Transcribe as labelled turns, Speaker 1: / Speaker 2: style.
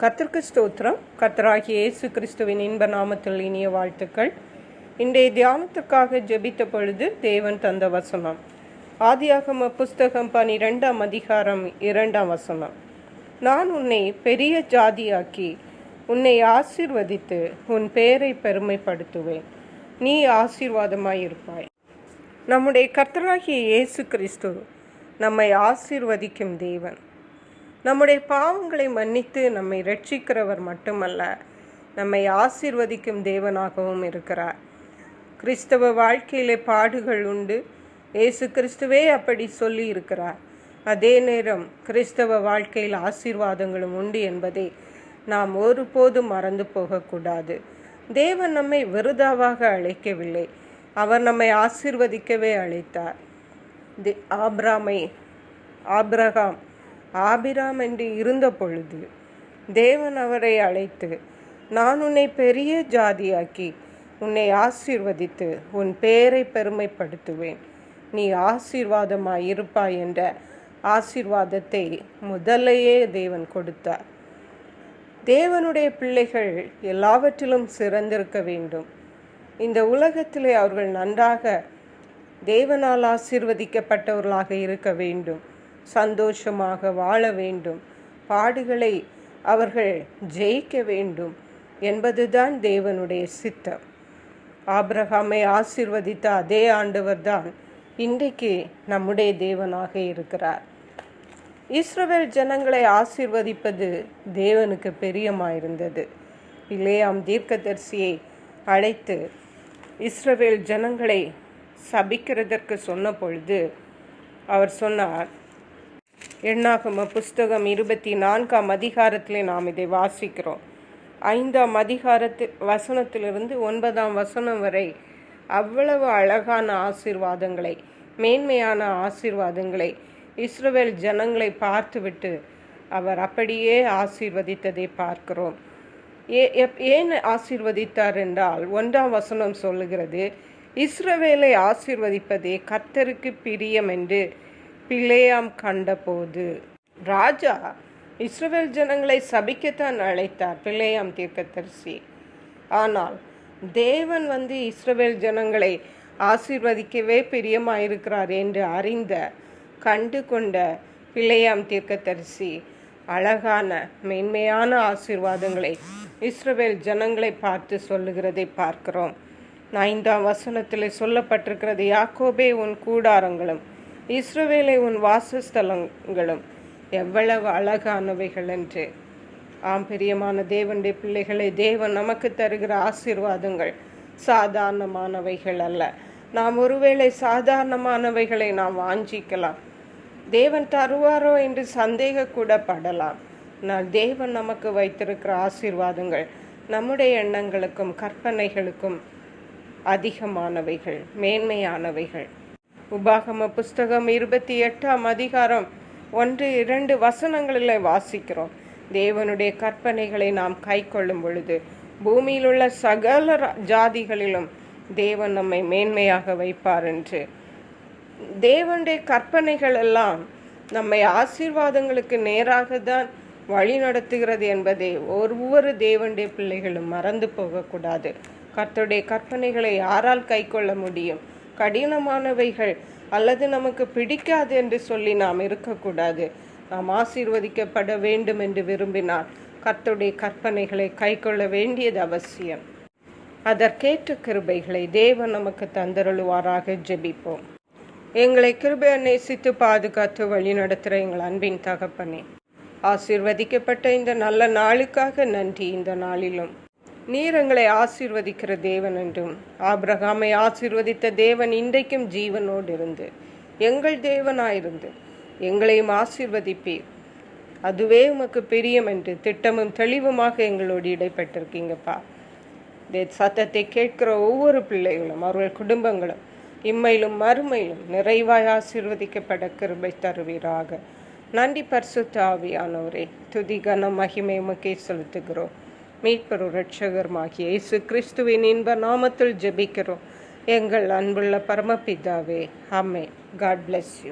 Speaker 1: கத்திற்கு ஸ்தோத்திரம். கத்தராகி இயேசு கிறிஸ்துவின் இன்ப நாமத்தில் இனிய வாழ்த்துக்கள். இன்றைய தியானத்துக்காக ஜெபித்த பொழுது தேவன் தந்த வசனம். ஆதியாகம புஸ்தகம் பனிரெண்டாம் அதிகாரம் இரண்டாம் வசனம். நான் உன்னை பெரிய ஜாதியாக்கி உன்னை ஆசிர்வதித்து உன் பெயரை பெருமைப்படுத்துவேன். நீ ஆசீர்வாதமாயிருப்பாய் நம்முடைய கர்த்தராகிய இயேசு கிறிஸ்து நம்மை ஆசீர்வதிக்கும் தேவன். நம்முடைய பாவங்களை மன்னித்து நம்மை ரட்சிக்கிறவர் மட்டுமல்ல நம்மை ஆசிர்வதிக்கும் தேவனாகவும் இருக்கிறார். கிறிஸ்தவ வாழ்க்கையிலே பாடுகள் உண்டு. இயேசு கிறிஸ்துவே அப்படி சொல்லி இருக்கிறார். அதே நேரம் கிறிஸ்தவ வாழ்க்கையில் ஆசீர்வாதங்களும் உண்டு என்பதை நாம் ஒருபோதும் மறந்து போகக்கூடாது. தேவன் நம்மை விருதாவாக அழைக்கவில்லை. அவர் நம்மை ஆசிர்வதிக்கவே அழைத்தார். தி ஆப்ராமை ஆப்ரகாம் ஆபிராம் என்று இருந்த பொழுது தேவன் அவரை அழைத்து நான் உன்னை பெரிய ஜாதியாக்கி உன்னை ஆசீர்வதித்து உன் பேரை பெருமைப்படுத்துவேன். நீ ஆசீர்வாதமாய் இருப்பாய் என்ற ஆசீர்வாதத்தை முதலையே தேவன் கொடுத்தார். தேவனுடைய பிள்ளைகள் எல்லாவற்றிலும் சிறந்திருக்க வேண்டும். இந்த உலகத்திலே அவர்கள் நன்றாக தேவனால் ஆசீர்வதிக்கப்பட்டவர்களாக இருக்க வேண்டும். சந்தோஷமாக வாழ வேண்டும். பாடுகளை அவர்கள் ஜெயிக்க வேண்டும் என்பதுதான் தேவனுடைய சித்தம். ஆப்ரஹாமை ஆசிர்வதித்த அதே ஆண்டவர்தான் இன்றைக்கு நம்முடைய தேவனாக இருக்கிறார். இஸ்ரவேல் ஜனங்களை ஆசிர்வதிப்பது தேவனுக்கு பெரியமாயிருந்தது. இளையாம் தீர்க்கதரிசியை அழைத்து இஸ்ரவேல் ஜனங்களை சபிக்கிறதற்கு சொன்ன பொழுது அவர் சொன்னார் எண்ணாகம புஸ்தகம் இருபத்தி நான்காம் அதிகாரத்திலே நாம் இதை வாசிக்கிறோம். ஐந்தாம் அதிகாரத்து வசனத்திலிருந்து ஒன்பதாம் வசனம் வரை அவ்வளவு அழகான ஆசீர்வாதங்களை மேன்மையான ஆசீர்வாதங்களை இஸ்ரவேல் ஜனங்களை பார்த்துவிட்டு அவர் அப்படியே ஆசீர்வதித்ததை பார்க்கிறோம். ஏ ஏன் ஆசீர்வதித்தார் என்றால் ஒன்றாம் வசனம் சொல்லுகிறது இஸ்ரவேலை ஆசீர்வதிப்பதே கர்த்தருக்கு பிரியம் என்று பிளேயாம் கண்டபோது ராஜா இஸ்ரவேல் ஜனங்களை சபிக்கத்தான் அழைத்தார் பிள்ளையாம் தீர்க்கதரிசி. ஆனால் தேவன் வந்து இஸ்ரவேல் ஜனங்களை ஆசீர்வதிக்கவே பிரியமாயிருக்கிறார் என்று அறிந்த கண்டு கொண்ட பிள்ளையாம் தீர்க்கதரிசி அழகான மென்மையான ஆசீர்வாதங்களை இஸ்ரவேல் ஜனங்களை பார்த்து சொல்லுகிறதை பார்க்கிறோம். ஐந்தாம் வசனத்தில் சொல்லப்பட்டிருக்கிறது யாக்கோபே உன் கூடாரங்களும் இஸ்ரவேலை உன் வாசஸ்தலங்களும் எவ்வளவு அழகானவைகள் என்று ஆம் பிரியமான தேவனுடைய பிள்ளைகளை தேவன் நமக்கு தருகிற ஆசீர்வாதங்கள் சாதாரணமானவைகள் அல்ல. நாம் ஒருவேளை சாதாரணமானவைகளை நாம் வாஞ்சிக்கலாம். தேவன் தருவாரோ என்று சந்தேக கூட படலாம் நான் தேவன் நமக்கு வைத்திருக்கிற ஆசீர்வாதங்கள் நம்முடைய எண்ணங்களுக்கும் கற்பனைகளுக்கும் அதிகமானவைகள் மேன்மையானவைகள். உபாகம புஸ்தகம் இருபத்தி எட்டாம் அதிகாரம் ஒன்று இரண்டு வசனங்களில் வாசிக்கிறோம். தேவனுடைய கற்பனைகளை நாம் கை கொள்ளும் பொழுது பூமியில் உள்ள சகல ஜாதிகளிலும் தேவன் நம்மை மேன்மையாக வைப்பார் என்று. தேவனுடைய கற்பனைகள் எல்லாம் நம்மை ஆசீர்வாதங்களுக்கு நேராக தான் வழி நடத்துகிறது என்பதை ஒவ்வொரு தேவனுடைய பிள்ளைகளும் மறந்து போகக்கூடாது. கர்த்தருடைய கற்பனைகளை யாரால் கை கொள்ள முடியும்? கடினமானவைகள் அல்லது நமக்கு பிடிக்காது என்று சொல்லி நாம் இருக்கக்கூடாது. நாம் ஆசீர்வதிக்கப்பட வேண்டும் என்று விரும்பினால் கர்த்தருடைய கற்பனைகளை கை கொள்ள வேண்டியது அவசியம். அதற்கேற்ற கிருபைகளை தேவன் நமக்கு தந்தருளுவாராக ஜெபிப்போம். எங்களை கிருபையை நேசித்து பாதுகாத்து வழி நடத்துகிற எங்கள் அன்பின் தகப்பனே ஆசீர்வதிக்கப்பட்ட இந்த நல்ல நாளுக்காக நன்றி. இந்த நாளிலும் நீர் எங்களை ஆசீர்வதிக்கிற தேவன் என்றும் ஆபிரகாமை ஆசீர்வதித்த தேவன் இன்றைக்கும் ஜீவனோடு இருந்து எங்கள் தேவனாயிருந்து எங்களையும் ஆசீர்வதிப்பீர். அதுவே உமக்கு பிரியம் என்று திட்டமும் தெளிவுமாக எங்களோடு இடைப்பட்டிருக்கீங்கப்பா. சத்தத்தை கேட்கிற ஒவ்வொரு பிள்ளைகளும் அவர்கள் குடும்பங்களும் இம்மையிலும் மறுமையிலும் நிறைவாய் ஆசீர்வதிக்கப்பட கிருபை தருவீராக. நன்றி பரிசுத்த ஆவியானவரே. துதி கன மகிமை உமக்கே செலுத்துகிறோம். மீட்பரு ரட்சகருமாகிய இயேசு கிறிஸ்துவின் இன்ப நாமத்தில் ஜெபிக்கிறோம். எங்கள் அன்புள்ள பரமபிதாவே அம்மே காட் பிளெஸ் யூ